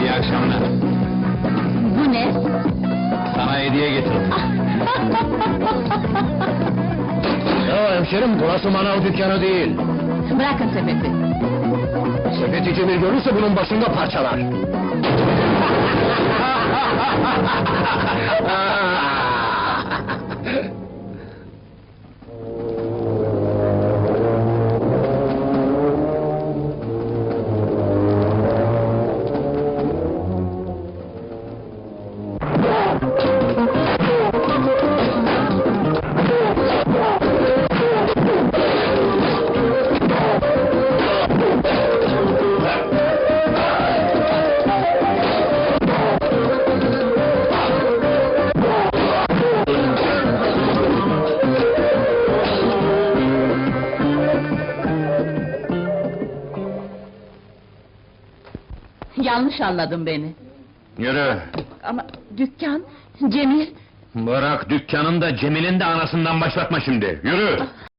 İyi akşamlar. Bu ne? Sana hediye getirdim. Ya hemşerim burası manav dükkanı değil. Bırakın sepeti. Sepeti Cemil görürse bunun başında parçalar. Yanlış anladın beni. Yürü. Ama dükkan, Cemil... Bırak dükkanın da Cemil'in de anasından başlatma şimdi. Yürü.